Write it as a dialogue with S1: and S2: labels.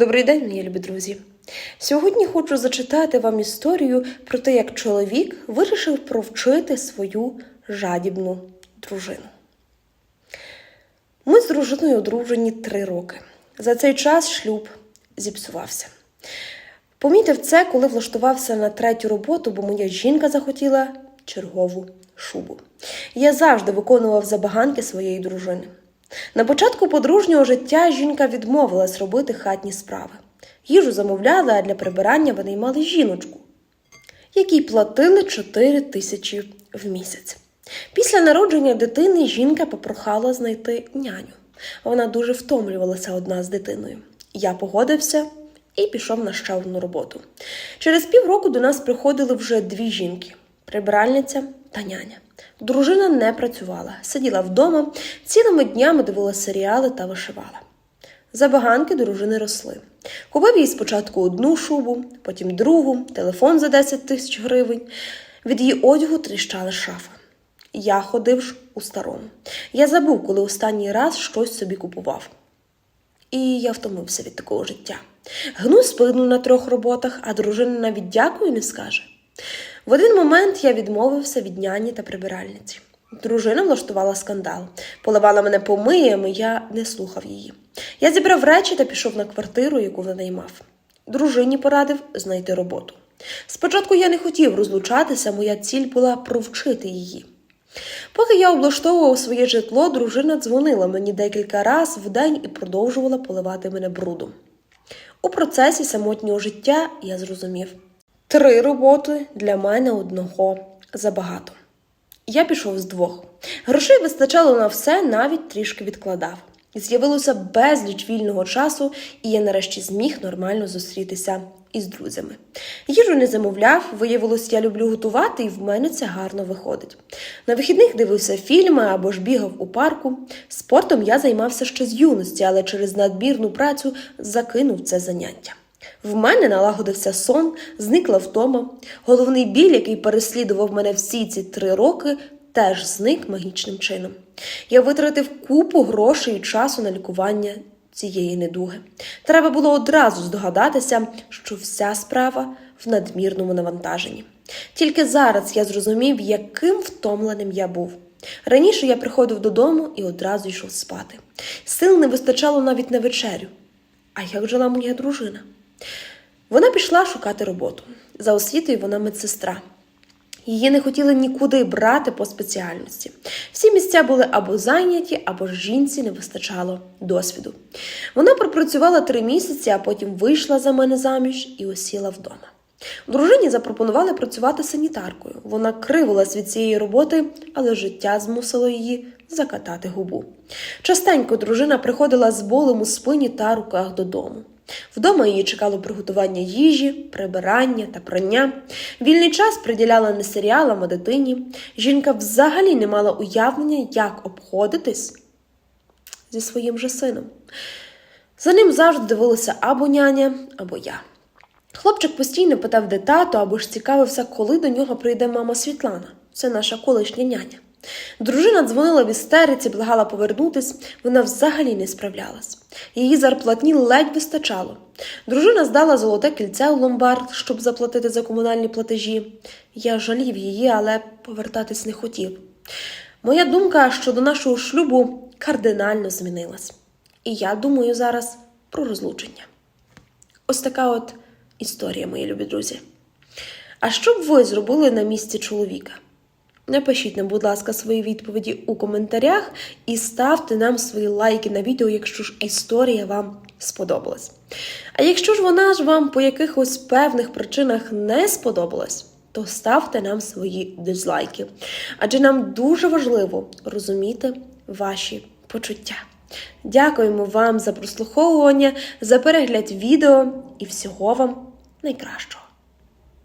S1: Добрий день, мої любі друзі. Сьогодні хочу зачитати вам історію про те, як чоловік вирішив провчити свою жадібну дружину. Ми з дружиною одружені три роки. За цей час шлюб зіпсувався. Помітив це, коли влаштувався на третю роботу, бо моя жінка захотіла чергову шубу. Я завжди виконував забаганки своєї дружини. На початку подружнього життя жінка відмовилась робити хатні справи. Їжу замовляли, а для прибирання винаймали жіночку, якій платили 4 тисячі в місяць. Після народження дитини жінка попрохала знайти няню. Вона дуже втомлювалася одна з дитиною. Я погодився і пішов на ще одну роботу. Через півроку до нас приходили вже дві жінки прибиральниця та няня. Дружина не працювала, сиділа вдома, цілими днями дивилася серіали та вишивала. Забаганки дружини росли. Купив їй спочатку одну шубу, потім другу, телефон за 10 тисяч гривень. Від її одягу тріщала шафа. Я ходив ж у старому. Я забув, коли останній раз щось собі купував. І я втомився від такого життя. Гну спину на трьох роботах, а дружина навіть дякую не скаже. В один момент я відмовився від няні та прибиральниці. Дружина влаштувала скандал, поливала мене помиями, я не слухав її. Я зібрав речі та пішов на квартиру, яку винаймав. Дружині порадив знайти роботу. Спочатку я не хотів розлучатися, моя ціль була провчити її. Поки я облаштовував своє житло, дружина дзвонила мені декілька разів в день і продовжувала поливати мене брудом. У процесі самотнього життя я зрозумів: три роботи для мене одного забагато. Я пішов з двох. Грошей вистачало на все, навіть трішки відкладав. З'явилося безліч вільного часу, і я нарешті зміг нормально зустрітися із друзями. Їжу не замовляв, виявилось, я люблю готувати, і в мене це гарно виходить. На вихідних дивився фільми або ж бігав у парку. Спортом я займався ще з юності, але через надмірну працю закинув це заняття. В мене налагодився сон, зникла втома. Головний біль, який переслідував мене всі ці три роки, теж зник магічним чином. Я витратив купу грошей і часу на лікування цієї недуги. Треба було одразу здогадатися, що вся справа в надмірному навантаженні. Тільки зараз я зрозумів, яким втомленим я був. Раніше я приходив додому і одразу йшов спати. Сил не вистачало навіть на вечерю. А як жила моя дружина? Вона пішла шукати роботу. За освітою вона медсестра. Її не хотіли нікуди брати по спеціальності. Всі місця були або зайняті, або ж жінці не вистачало досвіду. Вона пропрацювала три місяці, а потім вийшла за мене заміж і осіла вдома. Дружині запропонували працювати санітаркою. Вона кривилась від цієї роботи, але життя змусило її закатати губу. Частенько дружина приходила з болем у спині та руках додому. Вдома її чекало приготування їжі, прибирання та прання. Вільний час приділяла не серіалам, а дитині. Жінка взагалі не мала уявлення, як обходитись зі своїм же сином. За ним завжди дивилася або няня, або я. Хлопчик постійно питав, де тато, або ж цікавився, коли до нього прийде мама Світлана. Це наша колишня няня. Дружина дзвонила в істериці, благала повернутись, вона взагалі не справлялась. Її зарплатні ледь вистачало. Дружина здала золоте кільце у ломбард, щоб заплатити за комунальні платежі. Я жалів її, але повертатись не хотів. Моя думка щодо нашого шлюбу кардинально змінилась. І я думаю зараз про розлучення. Ось така от історія, мої любі друзі. А що б ви зробили на місці чоловіка? Напишіть нам, будь ласка, свої відповіді у коментарях і ставте нам свої лайки на відео, якщо ж історія вам сподобалась. А якщо ж вона ж вам по якихось певних причинах не сподобалась, то ставте нам свої дизлайки. Адже нам дуже важливо розуміти ваші почуття. Дякуємо вам за прослуховування, за перегляд відео і всього вам найкращого.